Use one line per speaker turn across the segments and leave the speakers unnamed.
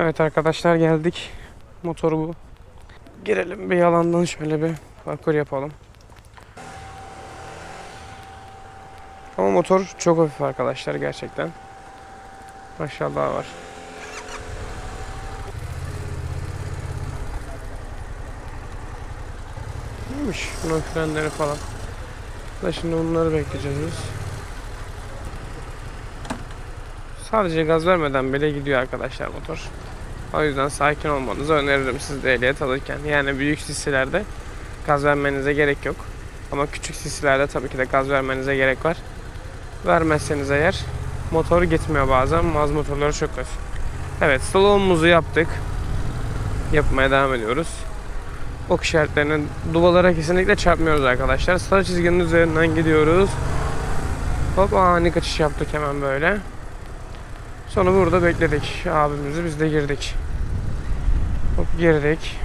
Evet arkadaşlar geldik. Motoru bu. Girelim bir yalandan şöyle bir parkur yapalım. Ama motor çok hafif arkadaşlar gerçekten. Maşallah var. Neymiş bunun frenleri falan. Da şimdi bunları bekleyeceğiz biz. Sadece gaz vermeden bile gidiyor arkadaşlar motor. O yüzden sakin olmanızı öneririm siz de ehliyet alırken. Yani büyük sisilerde gaz vermenize gerek yok. Ama küçük sisilerde tabii ki de gaz vermenize gerek var. Vermezseniz eğer motor gitmiyor bazen. Maz motorları çok hafif. Evet slalomumuzu yaptık. Yapmaya devam ediyoruz. Ok işaretlerinin duvalara kesinlikle çarpmıyoruz arkadaşlar. Sarı çizginin üzerinden gidiyoruz. Hop ani kaçış yaptık hemen böyle. Sonra burada bekledik abimizi biz de girdik. Hop girdik.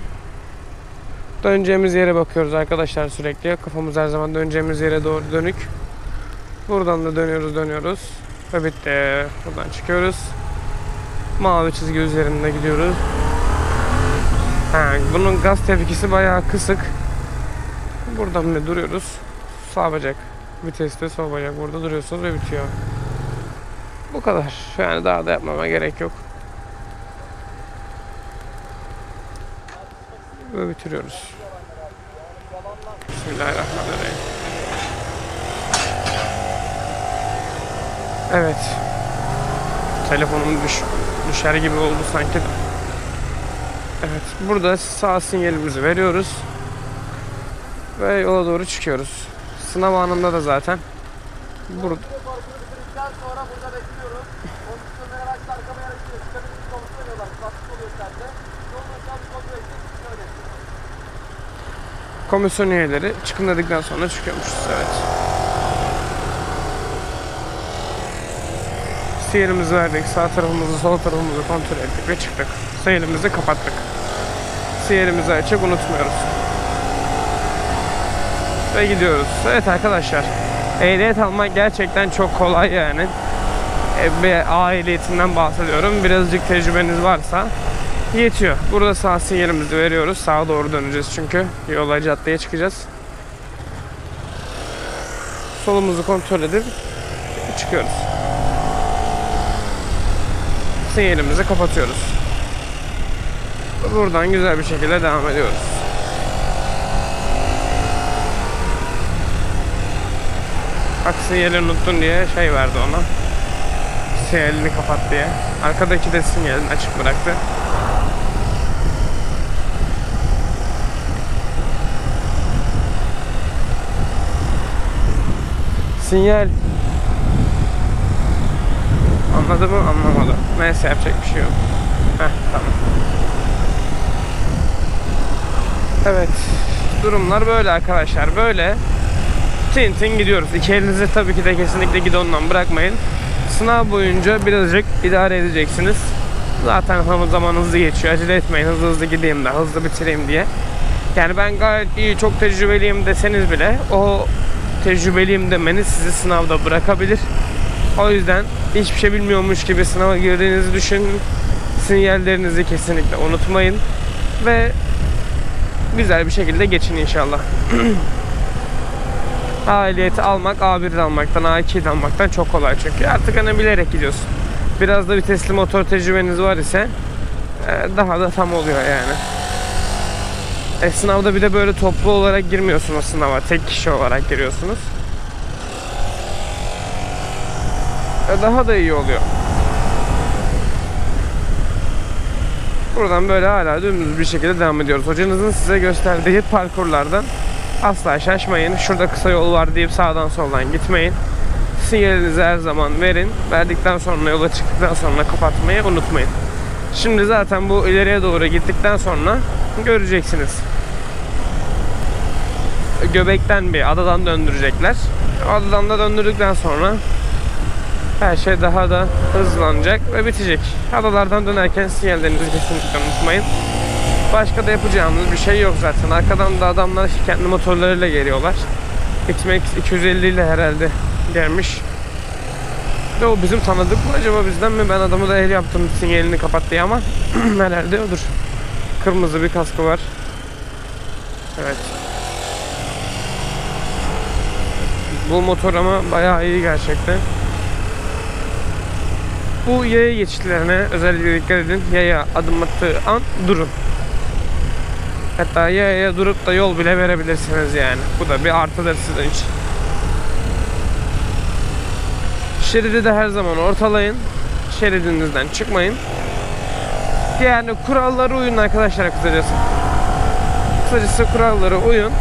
Döneceğimiz yere bakıyoruz arkadaşlar sürekli. Kafamız her zaman döneceğimiz yere doğru dönük. Buradan da dönüyoruz dönüyoruz. Ve bitti. Buradan çıkıyoruz. Mavi çizgi üzerinde gidiyoruz. Ha, bunun gaz tepkisi bayağı kısık. Buradan bir duruyoruz. Sağ bacak. Viteste sol bacak. Burada duruyorsunuz ve bitiyor. Bu kadar. Yani daha da yapmama gerek yok. Ve bitiriyoruz. Bismillahirrahmanirrahim. Evet. Telefonum düş düşer gibi oldu sanki. Evet. Burada sağ sinyalimizi veriyoruz. Ve yola doğru çıkıyoruz. Sınav anında da zaten burada
Bitirdikten sonra burada bekliyoruz. Komisyonun araçla arkama yarışıyor. Çıkarıcı kontrol ediyorlar. Bastık oluyor sende. Yolun aşağı bir kontrol edecek. Şöyle.
komisyon üyeleri çıkın dedikten sonra çıkıyormuşuz. Evet. Sinyalimizi verdik. Sağ tarafımızı, sol tarafımızı kontrol ettik ve çıktık. Sinyalimizi kapattık. Sinyalimizi açık unutmuyoruz. Ve gidiyoruz. Evet arkadaşlar. Ehliyet almak gerçekten çok kolay yani. E, Bir A ehliyetinden bahsediyorum. Birazcık tecrübeniz varsa yetiyor. Burada sağ sinyalimizi veriyoruz. Sağa doğru döneceğiz çünkü. Yola caddeye çıkacağız. Solumuzu kontrol edip çıkıyoruz. Sinyalimizi kapatıyoruz. Buradan güzel bir şekilde devam ediyoruz. Bak sinyali unuttun diye şey verdi ona. Sinyalini kapat diye. Arkadaki de sinyalini açık bıraktı. Sinyal. Anladı mı? Anlamadı. Neyse yapacak bir şey yok. Heh tamam. Evet. Durumlar böyle arkadaşlar. Böyle tin tin gidiyoruz. İki elinizi tabii ki de kesinlikle gidondan bırakmayın. Sınav boyunca birazcık idare edeceksiniz. Zaten zaman hızlı geçiyor. Acele etmeyin. Hızlı hızlı gideyim de hızlı bitireyim diye. Yani ben gayet iyi, çok tecrübeliyim deseniz bile o tecrübeliyim demeniz sizi sınavda bırakabilir. O yüzden hiçbir şey bilmiyormuş gibi sınava girdiğinizi düşünün. Sinyallerinizi kesinlikle unutmayın. Ve güzel bir şekilde geçin inşallah. Ehliyeti almak A1'de almaktan A2'de almaktan çok kolay çünkü artık hani bilerek gidiyorsun. Biraz da vitesli motor tecrübeniz var ise e, daha da tam oluyor yani. E, sınavda bir de böyle toplu olarak girmiyorsunuz sınava. Tek kişi olarak giriyorsunuz. E, daha da iyi oluyor. Buradan böyle hala dümdüz bir şekilde devam ediyoruz. Hocanızın size gösterdiği parkurlardan asla şaşmayın. Şurada kısa yol var deyip sağdan soldan gitmeyin. Sinyalinizi her zaman verin. Verdikten sonra yola çıktıktan sonra kapatmayı unutmayın. Şimdi zaten bu ileriye doğru gittikten sonra göreceksiniz. Göbekten bir adadan döndürecekler. Adadan da döndürdükten sonra her şey daha da hızlanacak ve bitecek. Adalardan dönerken sinyallerinizi kesinlikle unutmayın. Başka da yapacağımız bir şey yok zaten. Arkadan da adamlar kendi motorlarıyla geliyorlar. Xmax 250 ile herhalde gelmiş. Ve o bizim tanıdık mı acaba bizden mi? Ben adamı da el yaptım sinyalini kapat diye ama herhalde odur. Kırmızı bir kaskı var. Evet. Bu motor ama bayağı iyi gerçekten. Bu yaya geçitlerine özellikle dikkat edin. Yaya adım attığı an durun. Hatta yaya durup da yol bile verebilirsiniz yani. Bu da bir artıdır sizin için. Şeridi de her zaman ortalayın. Şeridinizden çıkmayın. Yani kurallara uyun arkadaşlar kısacası. Kısacası kurallara uyun.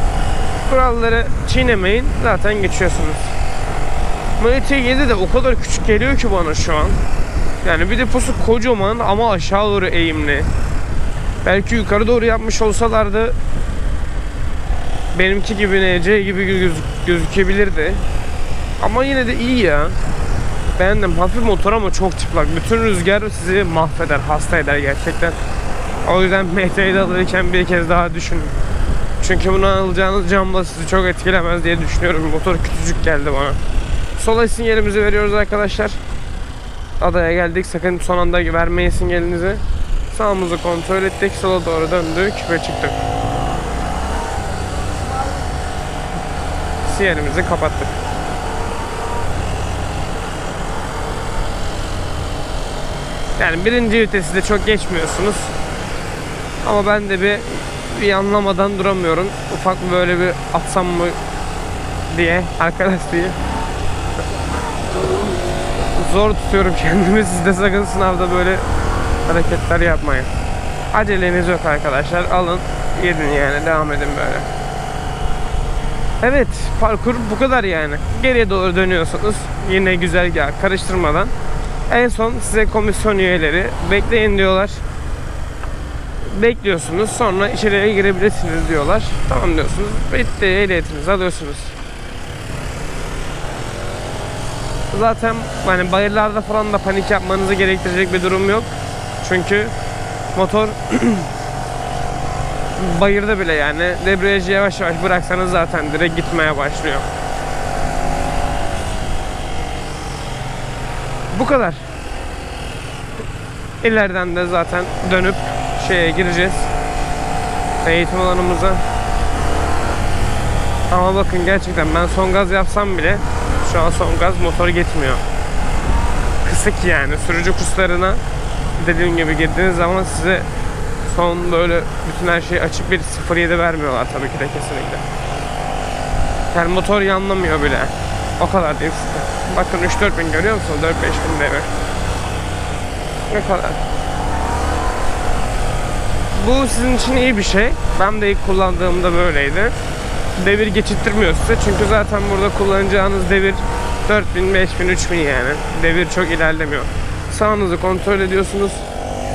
Kuralları çiğnemeyin. Zaten geçiyorsunuz. MT7 de o kadar küçük geliyor ki bana şu an. Yani bir deposu kocaman ama aşağı doğru eğimli. Belki yukarı doğru yapmış olsalardı benimki gibi NC gibi göz- gözükebilirdi. Ama yine de iyi ya. Beğendim. Hafif motor ama çok çıplak. Bütün rüzgar sizi mahveder, hasta eder gerçekten. O yüzden MT'yi alırken bir kez daha düşünün. Çünkü bunu alacağınız camla sizi çok etkilemez diye düşünüyorum. Motor küçücük geldi bana. Sola sinyalimizi veriyoruz arkadaşlar. Adaya geldik. Sakın son anda vermeyin sinyalinizi. Sağımızı kontrol ettik. Sola doğru döndük ve çıktık. Sinyalimizi kapattık. Yani birinci vitesi de çok geçmiyorsunuz. Ama ben de bir bir anlamadan duramıyorum. Ufak böyle bir atsam mı diye arkadaş diye. Zor tutuyorum kendimi. Siz de sakın sınavda böyle hareketler yapmayın. Aceleniz yok arkadaşlar. Alın, gidin yani. Devam edin böyle. Evet, parkur bu kadar yani. Geriye doğru dönüyorsunuz. Yine güzergah karıştırmadan. En son size komisyon üyeleri bekleyin diyorlar. Bekliyorsunuz. Sonra içeriye girebilirsiniz diyorlar. Tamam diyorsunuz. Bitti. Ehliyetinizi alıyorsunuz. Zaten hani bayırlarda falan da panik yapmanızı gerektirecek bir durum yok. Çünkü motor bayırda bile yani debriyajı yavaş yavaş bıraksanız zaten direkt gitmeye başlıyor. Bu kadar. İleriden de zaten dönüp şeye gireceğiz. Eğitim alanımıza. Ama bakın gerçekten ben son gaz yapsam bile şu an son gaz motor gitmiyor. Kısık yani sürücü kurslarına dediğim gibi girdiğiniz zaman size son böyle bütün her şeyi açık bir 0.7 vermiyorlar tabii ki de kesinlikle. Yani motor yanlamıyor bile. O kadar diyeyim size. Bakın 3-4 bin görüyor musunuz? 4-5 bin devir. Ne kadar. Bu sizin için iyi bir şey. Ben de ilk kullandığımda böyleydi. Devir geçittirmiyor size. Çünkü zaten burada kullanacağınız devir 4000, 5000, 3000 yani. Devir çok ilerlemiyor. Sağınızı kontrol ediyorsunuz.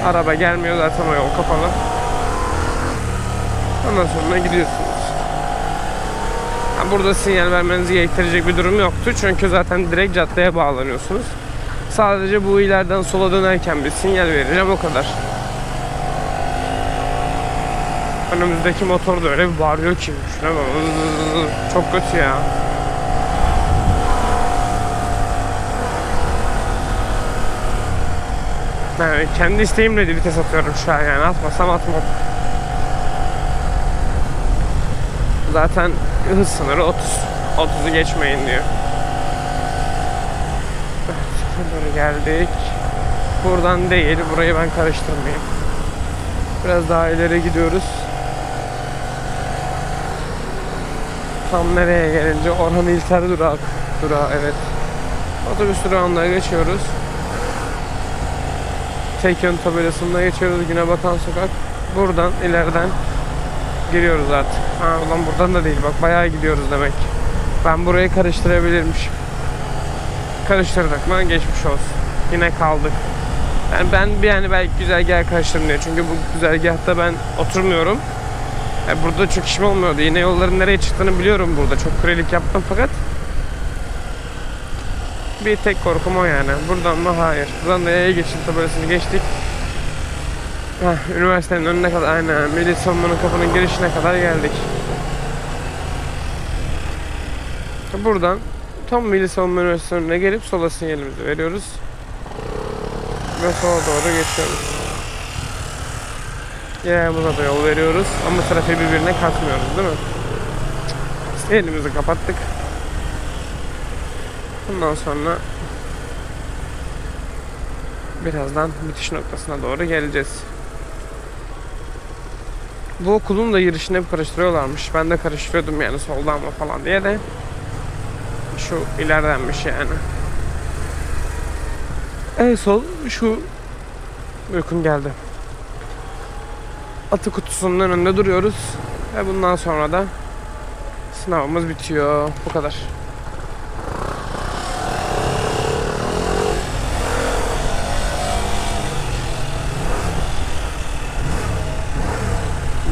Araba gelmiyor zaten o yol kapalı. Ondan sonra gidiyorsunuz. Burada sinyal vermenizi gerektirecek bir durum yoktu. Çünkü zaten direkt caddeye bağlanıyorsunuz. Sadece bu ileriden sola dönerken bir sinyal vereceğim o kadar. Önümüzdeki motor da öyle bir bağırıyor ki. Çok kötü ya. Yani kendi isteğimle de vites atıyorum şu an yani atmasam atmam. Zaten hız sınırı 30. 30'u geçmeyin diyor. Doğru geldik. Buradan değil, burayı ben karıştırmayayım. Biraz daha ileri gidiyoruz. Tam nereye gelince Orhan İlter durak. Durağı evet. Otobüs durağında geçiyoruz. Tek yön tabelasında geçiyoruz Güne Bakan Sokak. Buradan ileriden giriyoruz artık. Ha ulan buradan da değil bak bayağı gidiyoruz demek. Ben burayı karıştırabilirmişim. Karıştırdık mı geçmiş olsun. Yine kaldık. Yani ben yani belki güzergah karıştırdım diye. Çünkü bu güzergahta ben oturmuyorum. Yani burada çok işim olmuyordu. Yine yolların nereye çıktığını biliyorum burada. Çok kurelik yaptım fakat bir tek korkum o yani. Buradan mı? Hayır. Buradan da yaya geçin tabelasını geçtik. Heh, üniversitenin önüne kadar aynen. Milli Savunma'nın kapının girişine kadar geldik. Buradan Tam Milli Savunma Üniversitesi'nin önüne gelip sola sinyalimizi veriyoruz. Ve sola doğru geçiyoruz. Yayamıza da yol veriyoruz ama trafiği birbirine katmıyoruz değil mi? Sinyalimizi kapattık. Bundan sonra birazdan bitiş noktasına doğru geleceğiz. Bu okulun da girişini hep karıştırıyorlarmış. Ben de karıştırıyordum yani soldan mı falan diye de. Şu ileridenmiş yani. En sol şu uykum geldi. Atı kutusunun önünde duruyoruz. Ve bundan sonra da sınavımız bitiyor. Bu kadar.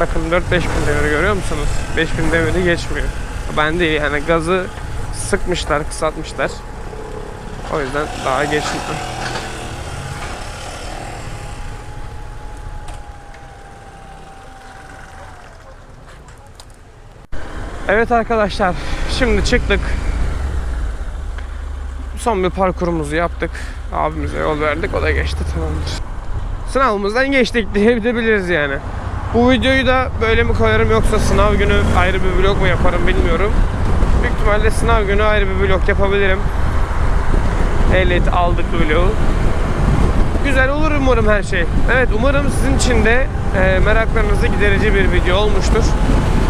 Bakın 4-5 bin demiri görüyor musunuz? 5 bin demiri geçmiyor. Ben değil yani gazı sıkmışlar, kısaltmışlar. O yüzden daha geçmiyor. Evet arkadaşlar, şimdi çıktık. Son bir parkurumuzu yaptık. Abimize yol verdik, o da geçti tamamdır. Sınavımızdan geçtik diyebiliriz yani. Bu videoyu da böyle mi koyarım yoksa sınav günü ayrı bir vlog mu yaparım bilmiyorum. Büyük ihtimalle sınav günü ayrı bir vlog yapabilirim. Ehliyeti aldık vlogu. Güzel olur umarım her şey. Evet umarım sizin için de e, meraklarınızı giderici bir video olmuştur.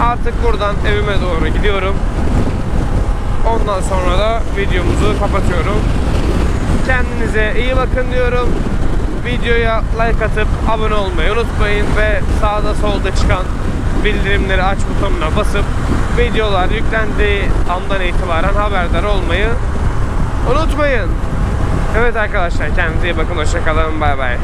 Artık buradan evime doğru gidiyorum. Ondan sonra da videomuzu kapatıyorum. Kendinize iyi bakın diyorum. Videoya like atıp abone olmayı unutmayın ve sağda solda çıkan bildirimleri aç butonuna basıp videolar yüklendiği andan itibaren haberdar olmayı unutmayın. Evet arkadaşlar kendinize iyi bakın hoşçakalın bay bay.